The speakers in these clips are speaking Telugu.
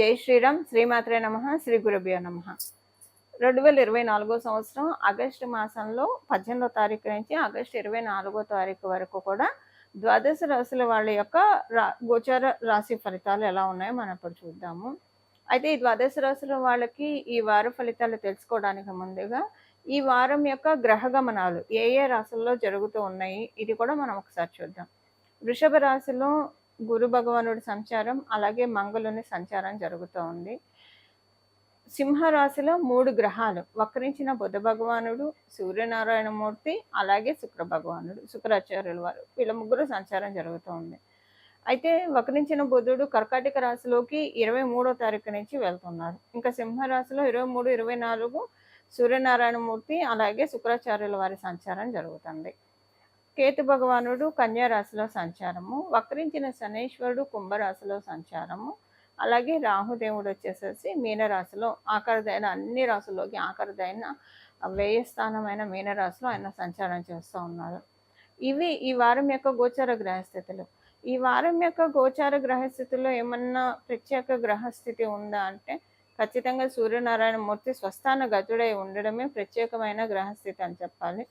జై శ్రీరామ్ శ్రీమాత్రే నమ శ్రీ గురుభ్యో నమ. రెండు వేల ఇరవై నాలుగో సంవత్సరం ఆగస్టు మాసంలో పద్దెనిమిదో తారీఖు నుంచి ఆగస్టు ఇరవై నాలుగో తారీఖు వరకు కూడా ద్వాదశ రాశుల వాళ్ళ యొక్క రా గోచార రాశి ఫలితాలు ఎలా ఉన్నాయో మనం ఇప్పుడు చూద్దాము. అయితే ఈ ద్వాదశ రాశుల వాళ్ళకి ఈ వార ఫలితాలు తెలుసుకోవడానికి ముందుగా ఈ వారం యొక్క గ్రహ గమనాలు ఏ ఏ రాశుల్లో జరుగుతూ ఉన్నాయి ఇది కూడా మనం ఒకసారి చూద్దాం. వృషభ రాశిలో గురు భగవానుడి సంచారం అలాగే మంగళుని సంచారం జరుగుతూ ఉంది. సింహరాశిలో మూడు గ్రహాలు. వక్రించిన బుధ భగవానుడు సూర్యనారాయణమూర్తి అలాగే శుక్ర భగవానుడు శుక్రాచార్యుల వారు. వీళ్ళ ముగ్గురు సంచారం జరుగుతూ ఉంది. అయితే వక్రించిన బుధుడు కర్కాటక రాశిలోకి ఇరవై మూడో తారీఖు నుంచి వెళ్తున్నారు. ఇంకా సింహరాశిలో ఇరవై మూడు ఇరవై నాలుగు సూర్యనారాయణమూర్తి అలాగే శుక్రాచార్యుల వారి సంచారం జరుగుతుంది. కేతు భగవానుడు కన్యారాశిలో సంచారము వక్రించిన శనేశ్వరుడు కుంభరాశిలో సంచారము అలాగే రాహుదేవుడు వచ్చేసేసి మీనరాశిలో ఆఖరిదైన అన్ని రాశుల్లోకి ఆఖరిదైన వ్యయస్థానమైన మీనరాశిలో ఆయన సంచారం చేస్తూ ఉన్నారు. ఇవి ఈ వారం యొక్క గోచార గ్రహస్థితులు. ఈ వారం యొక్క గోచార గ్రహస్థితిలో ఏమన్నా ప్రత్యేక గ్రహస్థితి ఉందా అంటే ఖచ్చితంగా సూర్యనారాయణ మూర్తి స్వస్థాన గతుడై ఉండడమే ప్రత్యేకమైన గ్రహస్థితి అని చెప్పాలి.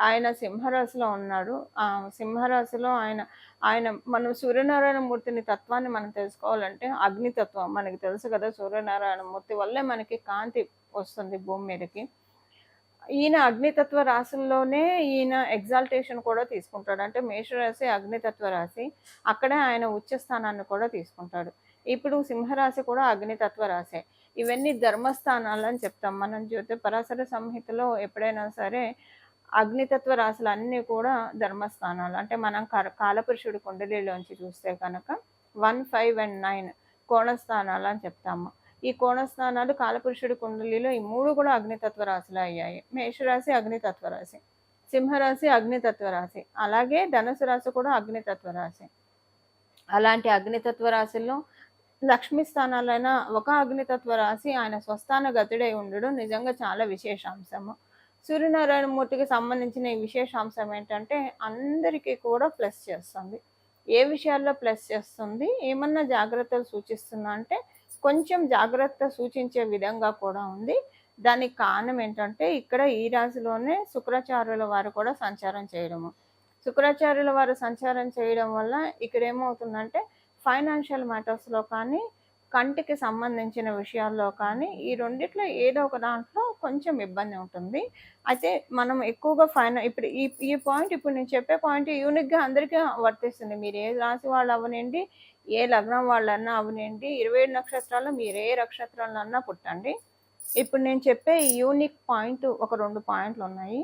ఆయన సింహరాశిలో ఉన్నాడు. ఆ సింహరాశిలో ఆయన ఆయన మనం సూర్యనారాయణ మూర్తిని తత్వాన్ని మనం తెలుసుకోవాలంటే అగ్నితత్వం మనకి తెలుసు కదా సూర్యనారాయణ మూర్తి వల్లే మనకి కాంతి వస్తుంది భూమి మీదకి. ఈయన అగ్నితత్వ రాశుల్లోనే ఈయన ఎగ్జాల్టేషన్ కూడా తీసుకుంటాడు. అంటే మేషరాశి అగ్నితత్వ రాశి అక్కడే ఆయన ఉచ్చ స్థానాన్ని కూడా తీసుకుంటాడు. ఇప్పుడు సింహరాశి కూడా అగ్నితత్వ రాశే. ఇవన్నీ ధర్మస్థానాలు అని చెప్తాం. మనం చూస్తే పరాశర సంహితలో ఎప్పుడైనా సరే అగ్నితత్వ రాశులు అన్నీ కూడా ధర్మస్థానాలు. అంటే మనం కాలపురుషుడు కుండలిలోంచి చూస్తే కనుక వన్ ఫైవ్ అండ్ నైన్ కోణస్థానాలు అని చెప్తాము. ఈ కోణస్థానాలు కాలపురుషుడి కుండలిలో ఈ మూడు కూడా అగ్నితత్వ రాశులు అయ్యాయి. మేషరాశి అగ్నితత్వ రాశి సింహరాశి అగ్నితత్వ రాశి అలాగే ధనుసు రాశి కూడా అగ్నితత్వ రాశి. అలాంటి అగ్నితత్వ రాశుల్లో లక్ష్మీ స్థానాలైన ఒక అగ్నితత్వ రాశి ఆయన స్వస్థాన గతుడై ఉండడం నిజంగా చాలా విశేషాంశము. సూర్యనారాయణ మూర్తికి సంబంధించిన ఈ విశేషాంశం ఏంటంటే అందరికీ కూడా ప్లస్ చేస్తుంది. ఏ విషయాల్లో ప్లస్ చేస్తుంది? ఏమన్నా జాగ్రత్తలు సూచిస్తుందా? అంటే కొంచెం జాగ్రత్త సూచించే విధంగా కూడా ఉంది. దానికి కారణం ఏంటంటే ఇక్కడ ఈ రాశిలోనే శుక్రాచార్యుల వారు కూడా సంచారం చేయడము. శుక్రాచార్యుల వారు సంచారం చేయడం వల్ల ఇక్కడ ఏమవుతుందంటే ఫైనాన్షియల్ మ్యాటర్స్లో కానీ కంటికి సంబంధించిన విషయాల్లో కానీ ఈ రెండిట్లో ఏదో ఒక దాంట్లో కొంచెం ఇబ్బంది ఉంటుంది. అయితే మనం ఎక్కువగా ఫైన ఇప్పుడు ఈ ఈ పాయింట్ ఇప్పుడు నేను చెప్పే పాయింట్ యూనిక్గా అందరికీ వర్తిస్తుంది. మీరు ఏ రాశి వాళ్ళు అవనండి ఏ లగ్నం వాళ్ళన్నా అవనండి ఇరవై ఏడు నక్షత్రాల్లో మీరు ఏ నక్షత్రాలన్నా పుట్టండి. ఇప్పుడు నేను చెప్పే యూనిక్ పాయింట్ ఒక రెండు పాయింట్లు ఉన్నాయి.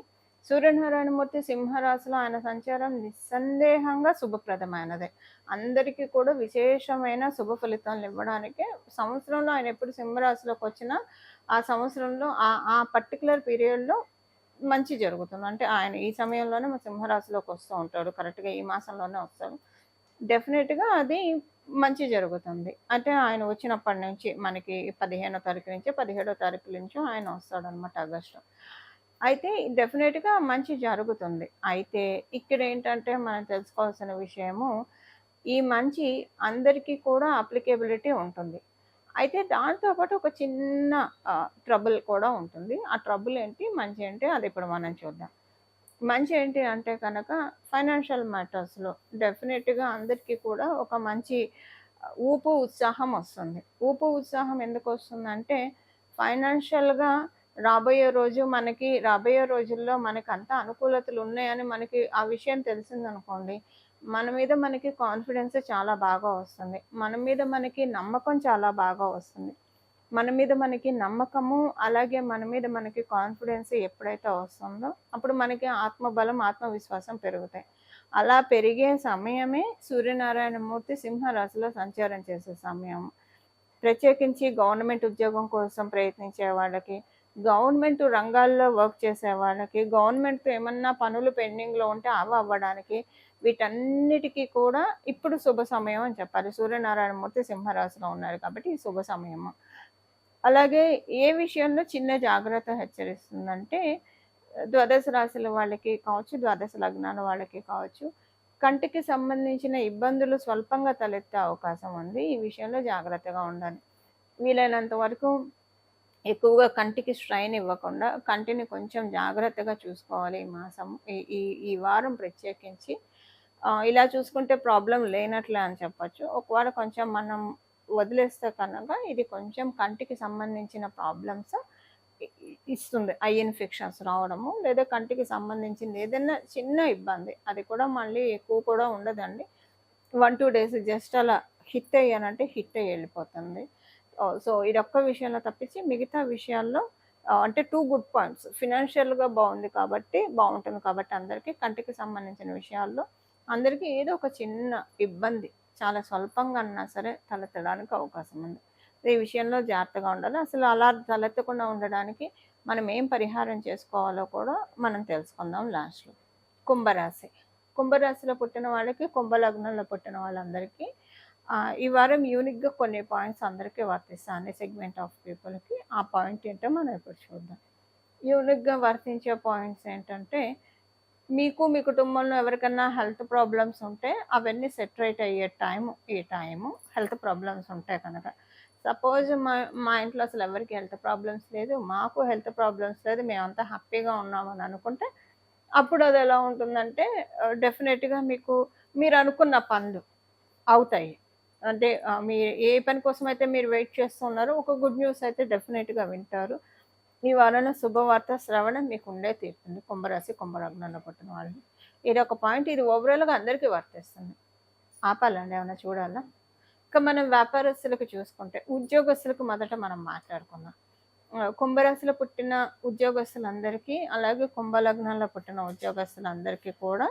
సూర్యనారాయణమూర్తి సింహరాశిలో ఆయన సంచారం నిస్సందేహంగా శుభప్రదమైనదే. అందరికీ కూడా విశేషమైన శుభ ఫలితాలు ఇవ్వడానికి సంవత్సరంలో ఆయన ఎప్పుడు సింహరాశిలోకి వచ్చినా ఆ సంవత్సరంలో ఆ ఆ పర్టికులర్ పీరియడ్లో మంచి జరుగుతుంది. అంటే ఆయన ఈ సమయంలోనే మా సింహరాశిలోకి వస్తూ ఉంటాడు. కరెక్ట్గా ఈ మాసంలోనే వస్తాడు. డెఫినెట్గా అది మంచి జరుగుతుంది. అంటే ఆయన వచ్చినప్పటి నుంచి మనకి పదిహేనో తారీఖు నుంచి పదిహేడో తారీఖు నుంచి ఆయన వస్తాడు అనమాట ఆగస్టు. అయితే డెఫినెట్గా మంచి జరుగుతుంది. అయితే ఇక్కడ ఏంటంటే మనం తెలుసుకోవాల్సిన విషయము ఈ మంచి అందరికీ కూడా అప్లికేబిలిటీ ఉంటుంది. అయితే దాంతోపాటు ఒక చిన్న ట్రబుల్ కూడా ఉంటుంది. ఆ ట్రబుల్ ఏంటి? మంచి ఏంటి అది ఇప్పుడు మనం చూద్దాం. మంచి ఏంటి అంటే కనుక ఫైనాన్షియల్ మ్యాటర్స్లో డెఫినెట్గా అందరికీ కూడా ఒక మంచి ఊపు ఉత్సాహం వస్తుంది. ఊపు ఉత్సాహం ఎందుకు వస్తుందంటే ఫైనాన్షియల్గా రాబోయే రోజు మనకి రాబోయే రోజుల్లో మనకి అంత అనుకూలతలు ఉన్నాయని మనకి ఆ విషయం తెలిసిందనుకోండి మన మీద మనకి కాన్ఫిడెన్స్ చాలా బాగా వస్తుంది. మన మీద మనకి నమ్మకం చాలా బాగా వస్తుంది. మన మీద మనకి నమ్మకము అలాగే మన మీద మనకి కాన్ఫిడెన్స్ ఎప్పుడైతే వస్తుందో అప్పుడు మనకి ఆత్మబలం ఆత్మవిశ్వాసం పెరుగుతాయి. అలా పెరిగే సమయమే సూర్యనారాయణమూర్తి సింహరాశిలో సంచారం చేసే సమయం. ప్రత్యేకించి గవర్నమెంట్ ఉద్యోగం కోసం ప్రయత్నించే వాళ్ళకి గవర్నమెంట్ రంగాల్లో వర్క్ చేసే వాళ్ళకి గవర్నమెంట్తో ఏమన్నా పనులు పెండింగ్లో ఉంటే అవి అవ్వడానికి వీటన్నిటికీ కూడా ఇప్పుడు శుభ సమయం అని చెప్పాలి. సూర్యనారాయణమూర్తి సింహరాశిలో ఉన్నారు కాబట్టి ఈ శుభ సమయము. అలాగే ఏ విషయంలో చిన్న జాగ్రత్త హెచ్చరిస్తుందంటే ద్వాదశ రాశుల వాళ్ళకి కావచ్చు ద్వాదశ లగ్నాల వాళ్ళకి కావచ్చు కంటికి సంబంధించిన ఇబ్బందులు స్వల్పంగా తలెత్తే అవకాశం ఉంది. ఈ విషయంలో జాగ్రత్తగా ఉండాలి. వీలైనంత వరకు ఎక్కువగా కంటికి స్ట్రైన్ ఇవ్వకుండా కంటిని కొంచెం జాగ్రత్తగా చూసుకోవాలి. ఈ మాసం ఈ ఈ ఈ వారం ప్రత్యేకించి. ఇలా చూసుకుంటే ప్రాబ్లం లేనట్లే అని చెప్పచ్చు. ఒకవేళ కొంచెం మనం వదిలేస్తే కనుక ఇది కొంచెం కంటికి సంబంధించిన ప్రాబ్లమ్స్ ఇస్తుంది. ఐ ఇన్ఫెక్షన్స్ రావడము లేదా కంటికి సంబంధించింది ఏదైనా చిన్న ఇబ్బంది. అది కూడా మళ్ళీ ఎక్కువ కూడా ఉండదండి. వన్ టూ డేస్ జస్ట్ అలా హిట్ అయ్యానంటే హిట్ అయ్యి వెళ్ళిపోతుంది. Uh, సో ఇది ఒక్క విషయంలో తప్పించి మిగతా విషయాల్లో uh, అంటే టూ గుడ్ పాయింట్స్ ఫినాన్షియల్గా బాగుంది కాబట్టి బాగుంటుంది కాబట్టి అందరికీ కంటికి సంబంధించిన విషయాల్లో అందరికీ ఏదో ఒక చిన్న ఇబ్బంది చాలా స్వల్పంగా అన్నా సరే తలెత్తడానికి అవకాశం ఉంది. ఈ విషయంలో జాగ్రత్తగా ఉండాలి. అసలు అలా తలెత్తకుండా ఉండడానికి మనం ఏం పరిహారం చేసుకోవాలో కూడా మనం తెలుసుకుందాం లాస్ట్లో కుంభరాశి. కుంభరాశిలో పుట్టిన వాళ్ళకి కుంభలగ్నంలో పుట్టిన వాళ్ళందరికీ ఈ వారం యూనిక్గా కొన్ని పాయింట్స్ అందరికీ వర్తిస్తాయి. అనే సెగ్మెంట్ ఆఫ్ పీపుల్కి ఆ పాయింట్ ఏంటో మనం ఇప్పుడు చూద్దాం. యూనిక్గా వర్తించే పాయింట్స్ ఏంటంటే మీకు మీ కుటుంబంలో ఎవరికైనా హెల్త్ ప్రాబ్లమ్స్ ఉంటే అవన్నీ సెటరేట్ అయ్యే టైము ఈ టైము హెల్త్ ప్రాబ్లమ్స్ ఉంటాయి కనుక. సపోజ్ మా మా ఇంట్లో అసలు ఎవరికి హెల్త్ ప్రాబ్లమ్స్ లేదు మాకు హెల్త్ ప్రాబ్లమ్స్ లేదు మేమంతా హ్యాపీగా ఉన్నామని అనుకుంటే అప్పుడు అది ఎలా ఉంటుందంటే డెఫినెట్గా మీకు మీరు అనుకున్న పనులు అవుతాయి. అంటే మీ మీరు ఏ పని కోసం అయితే మీరు వెయిట్ చేస్తున్నారో ఒక గుడ్ న్యూస్ అయితే డెఫినెట్గా వింటారు. ఈ వారంలో శుభవార్త శ్రవణం మీకు ఉండే తీరుతుంది. కుంభరాశి కుంభలగ్నంలో పుట్టిన వాళ్ళని. ఇది ఒక పాయింట్. ఇది ఓవరాల్గా అందరికీ వర్తిస్తుంది. ఆపాలండి ఏమైనా చూడాలా? ఇక మనం వ్యాపారస్తులకు చూసుకుంటే ఉద్యోగస్తులకు మొదట మనం మాట్లాడుకుందాం. కుంభరాశిలో పుట్టిన ఉద్యోగస్తులందరికీ అలాగే కుంభలగ్నంలో పుట్టిన ఉద్యోగస్తులందరికీ కూడా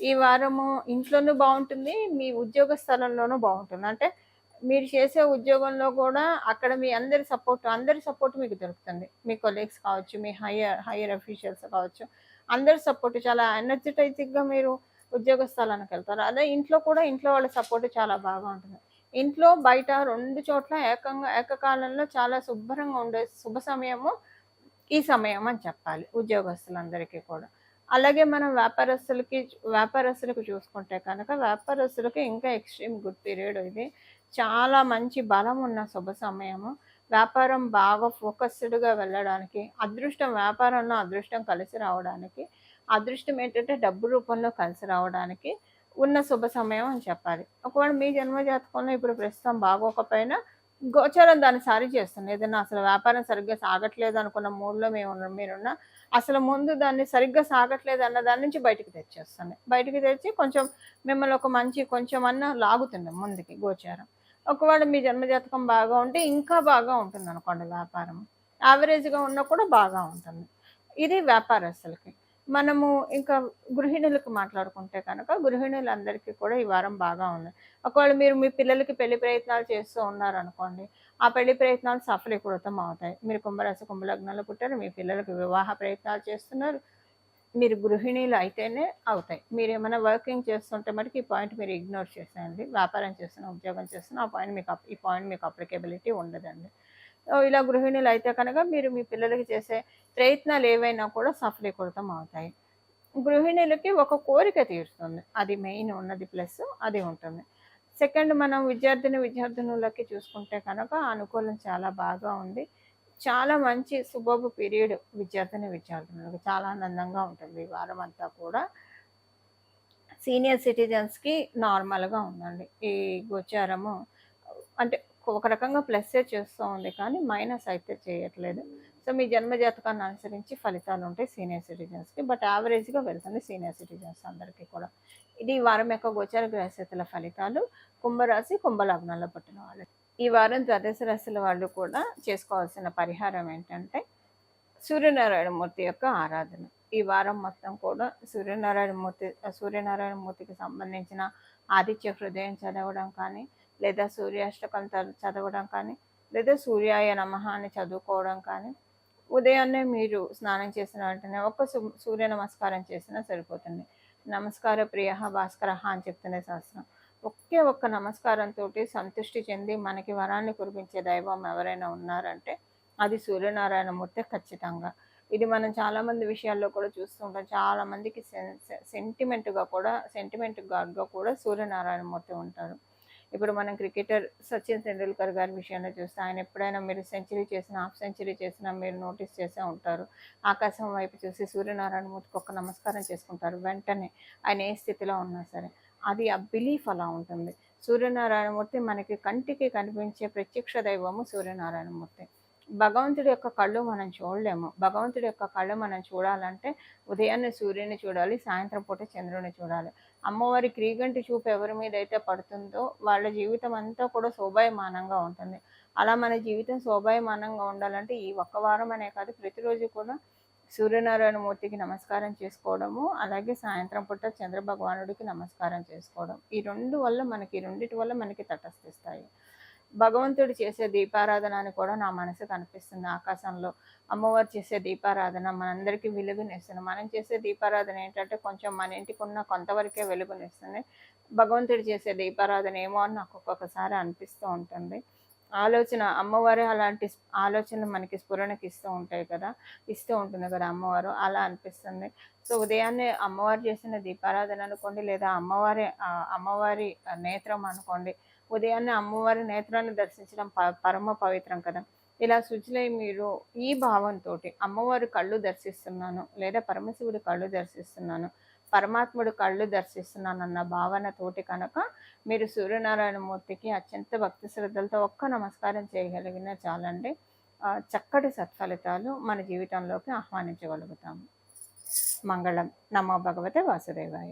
ఈ వారము ఇంట్లోనూ బాగుంటుంది మీ ఉద్యోగ స్థలంలోనూ బాగుంటుంది. అంటే మీరు చేసే ఉద్యోగంలో కూడా అక్కడ మీ అందరి సపోర్ట్ అందరి సపోర్ట్ మీకు దొరుకుతుంది. మీ కొలీగ్స్ కావచ్చు మీ హయ్యర్ హయ్యర్ అఫీషియల్స్ కావచ్చు అందరి సపోర్ట్ చాలా ఎనర్జెటైజిక్గా మీరు ఉద్యోగ స్థలానికి వెళ్తారు. అదే ఇంట్లో కూడా ఇంట్లో వాళ్ళ సపోర్ట్ చాలా బాగా ఉంటుంది. ఇంట్లో బయట రెండు చోట్ల ఏకంగా ఏకకాలంలో చాలా శుభ్రంగా ఉండే శుభ సమయము ఈ సమయం అని చెప్పాలి ఉద్యోగస్తులందరికీ కూడా. అలాగే మనం వ్యాపారస్తులకి వ్యాపారస్తులకు చూసుకుంటే కనుక వ్యాపారస్తులకి ఇంకా ఎక్స్ట్రీమ్ గుడ్ పీరియడ్ ఇది. చాలా మంచి బలం ఉన్న శుభ సమయము. వ్యాపారం బాగా ఫోకస్డ్గా వెళ్ళడానికి అదృష్టం వ్యాపారంలో అదృష్టం కలిసి రావడానికి అదృష్టం ఏంటంటే డబ్బు రూపంలో కలిసి రావడానికి ఉన్న శుభ సమయం అని చెప్పాలి. ఒకవేళ మీ జన్మ జాతకంలో ఇప్పుడు ప్రస్తుతం బాగోకపోయినా గోచారం దాన్ని సరి చేస్తుంది. ఏదైనా అసలు వ్యాపారం సరిగ్గా సాగట్లేదు అనుకున్న మూడ్లో మేము ఉన్న- అసలు ముందు దాన్ని సరిగ్గా సాగట్లేదు అన్న దాని నుంచి బయటకు తెచ్చేస్తుంది. బయటకు తెచ్చి కొంచెం మిమ్మల్ని ఒక మంచి కొంచెం అన్న లాగుతుంది ముందుకి గోచారం. ఒకవేళ మీ జన్మజాతకం బాగా ఉంటే ఇంకా బాగా ఉంటుంది అనుకోండి వ్యాపారం. యావరేజ్గా ఉన్నా కూడా బాగా ఉంటుంది. ఇది వ్యాపారస్తులకి. మనము ఇంకా గృహిణులకు మాట్లాడుకుంటే కనుక గృహిణులందరికీ కూడా ఈ వారం బాగా ఉంది. ఒకవేళ మీరు మీ పిల్లలకి పెళ్ళి ప్రయత్నాలు చేస్తూ ఉన్నారనుకోండి ఆ పెళ్ళి ప్రయత్నాలు సఫలీకృతం అవుతాయి. మీరు కుంభరాశి కుంభలగ్నాలు పుట్టారు మీ పిల్లలకు వివాహ ప్రయత్నాలు చేస్తున్నారు మీరు గృహిణీలు అయితేనే అవుతాయి. మీరు ఏమైనా వర్కింగ్ చేస్తుంటే మటుకు ఈ పాయింట్ మీరు ఇగ్నోర్ చేసేయండి. వ్యాపారం చేస్తున్న ఉద్యోగం చేస్తున్న ఆ పాయింట్ మీకు ఈ పాయింట్ మీకు అప్లికేబిలిటీ ఉండదండి. ఇలా గృహిణులు అయితే కనుక మీరు మీ పిల్లలకి చేసే ప్రయత్నాలు ఏవైనా కూడా సఫలీకృతం అవుతాయి. గృహిణులకి ఒక కోరిక తీరుస్తుంది. అది మెయిన్ ఉన్నది ప్లస్ అది ఉంటుంది. సెకండ్ మనం విద్యార్థిని విద్యార్థినులకి చూసుకుంటే కనుక అనుకూలం చాలా బాగా ఉంది. చాలా మంచి శుభపు పీరియడ్ విద్యార్థిని విద్యార్థినులకు చాలా ఆనందంగా ఉంటుంది. ఈ వారం అంతా కూడా సీనియర్ సిటిజన్స్కి నార్మల్గా ఉందండి. ఈ గోచారము అంటే ఒక రకంగా ప్లస్సే చేస్తూ ఉంది కానీ మైనస్ అయితే చేయట్లేదు. సో మీ జన్మజాతకాన్ని అనుసరించి ఫలితాలు ఉంటాయి సీనియర్ సిటిజన్స్కి. బట్ యావరేజ్గా వెళ్తుంది సీనియర్ సిటిజన్స్ అందరికీ కూడా. ఇది వారం యొక్క గోచార గ్రహస్థితుల ఫలితాలు. కుంభరాశి కుంభలగ్నంలో పుట్టిన వాళ్ళు. ఈ వారం ద్వాదశ రాశుల వాళ్ళు కూడా చేసుకోవాల్సిన పరిహారం ఏంటంటే సూర్యనారాయణమూర్తి యొక్క ఆరాధన. ఈ వారం మొత్తం కూడా సూర్యనారాయణమూర్తి సూర్యనారాయణమూర్తికి సంబంధించిన ఆదిత్య హృదయం చదవడం కానీ లేదా సూర్యాష్టకం చదవడం కానీ లేదా సూర్యాయ నమః అని చదువుకోవడం కానీ ఉదయాన్నే మీరు స్నానం చేసిన వెంటనే ఒక సూర్య నమస్కారం చేసినా సరిపోతుంది. నమస్కార ప్రియ భాస్కర అని చెప్తున్న శాస్త్రం. ఒకే ఒక్క నమస్కారంతో సంతృష్టి చెంది మనకి వరాన్ని కురిపించే దైవం ఎవరైనా ఉన్నారంటే అది సూర్యనారాయణమూర్తి ఖచ్చితంగా. ఇది మనం చాలామంది విషయాల్లో కూడా చూస్తుంటాం. చాలామందికి సెన్ సెంటిమెంట్గా కూడా సెంటిమెంట్ గాడ్గా కూడా సూర్యనారాయణమూర్తి ఉంటారు. ఇప్పుడు మనం క్రికెటర్ సచిన్ తెండూల్కర్ గారి విషయంలో చూస్తే ఆయన ఎప్పుడైనా మీరు సెంచరీ చేసిన హాఫ్ సెంచరీ చేసినా మీరు నోటీస్ చేసే ఉంటారు. ఆకాశం వైపు చూసి సూర్యనారాయణ మూర్తికి ఒక నమస్కారం చేసుకుంటారు. వెంటనే ఆయన ఏ స్థితిలో ఉన్నా సరే అది ఆ బిలీఫ్ అలా ఉంటుంది. సూర్యనారాయణమూర్తి మనకి కంటికి కనిపించే ప్రత్యక్ష దైవము సూర్యనారాయణమూర్తి భగవంతుడి యొక్క కళ్ళు మనం చూడలేము. భగవంతుడి యొక్క కళ్ళు మనం చూడాలంటే ఉదయాన్నే సూర్యుని చూడాలి సాయంత్రం పూట చంద్రుని చూడాలి. అమ్మవారి క్రీగంటి చూపు ఎవరి మీద అయితే పడుతుందో వాళ్ళ జీవితం అంతా కూడా శోభాయమానంగా ఉంటుంది. అలా మన జీవితం శోభాయమానంగా ఉండాలంటే ఈ ఒక్క వారం అనే కాదు ప్రతిరోజు కూడా సూర్యనారాయణ మూర్తికి నమస్కారం చేసుకోవడము అలాగే సాయంత్రం పూట చంద్రభగవానుడికి నమస్కారం చేసుకోవడం. ఈ రెండు వల్ల మనకి రెండింటి రెండిటి వల్ల మనకి తటస్థిస్తాయి. భగవంతుడు చేసే దీపారాధన అని కూడా నా మనసుకు అనిపిస్తుంది ఆకాశంలో. అమ్మవారు చేసే దీపారాధన మనందరికీ వెలుగునిస్తుంది మనం చేసే దీపారాధన ఏంటంటే కొంచెం మన ఇంటికి ఉన్న కొంతవరకే వెలుగునిస్తుంది భగవంతుడు చేసే దీపారాధన ఏమో అని నాకు ఒక్కొక్కసారి అనిపిస్తూ ఉంటుంది. ఆలోచన అమ్మవారే అలాంటి ఆలోచనలు మనకి స్ఫురణకి ఇస్తూ ఉంటాయి కదా ఇస్తూ ఉంటుంది కదా అమ్మవారు అలా అనిపిస్తుంది. సో ఉదయాన్నే అమ్మవారు చేసిన దీపారాధన అనుకోండి లేదా అమ్మవారి అమ్మవారి నేత్రం అనుకోండి ఉదయాన్నే అమ్మవారి నేత్రాన్ని దర్శించడం ప- పరమ పవిత్రం కదా. ఇలా శుచిలై మీరు ఈ భావంతో అమ్మవారి కళ్ళు దర్శిస్తున్నాను లేదా పరమశివుడి కళ్ళు దర్శిస్తున్నాను పరమాత్ముడు కళ్ళు దర్శిస్తున్నానన్న భావనతోటి కనుక మీరు సూర్యనారాయణ మూర్తికి అత్యంత భక్తి శ్రద్ధలతో ఒక్క నమస్కారం చేయగలిగిన చాలండి. చక్కటి సత్ఫలితాలు మన జీవితంలోకి ఆహ్వానించగలుగుతాము. మంగళం. నమో భగవతే వాసుదేవాయ.